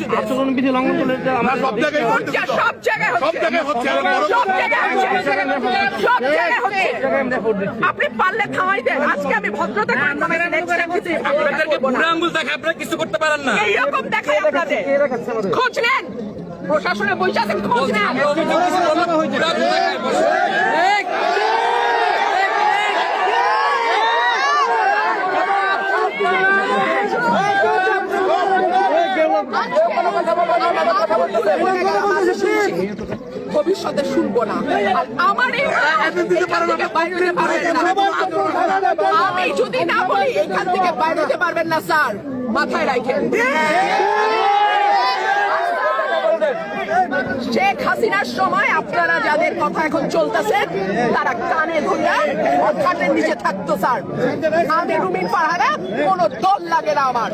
to this. আচরণবিধি লঙ্ঘন করলে আমরা সব জায়গায় হচ্ছে, সব জায়গায় সব জায়গায় হচ্ছে সব জায়গায় হচ্ছে সব জায়গায় হচ্ছে আমরা ভোট দিচ্ছি আপনি পারলে থামাই দেন আজকে আমি ভদ্রতা করে টাইম কিছু আপনাদেরকে বুড়া আঙ্গুল দেখে আপনারা কিছু করতে পারেন না এইরকম দেখায় আপনাদের খোঁজ নেন প্রশাসনের খোঁজ নেন ভবিষ্যতে শুনব না। আর আমার আমি যদি না বলি এখান থেকে বাইরে পারবেন না স্যার। মাথায় রাখেন। শেখ হাসিনার সময় আপনারা যাদের কথা এখন চলতেছে তারা কানে ধরে খাটের নিচে থাকতো স্যার। আমি রুমিন পাহারা কোনো দল লাগে না আমার।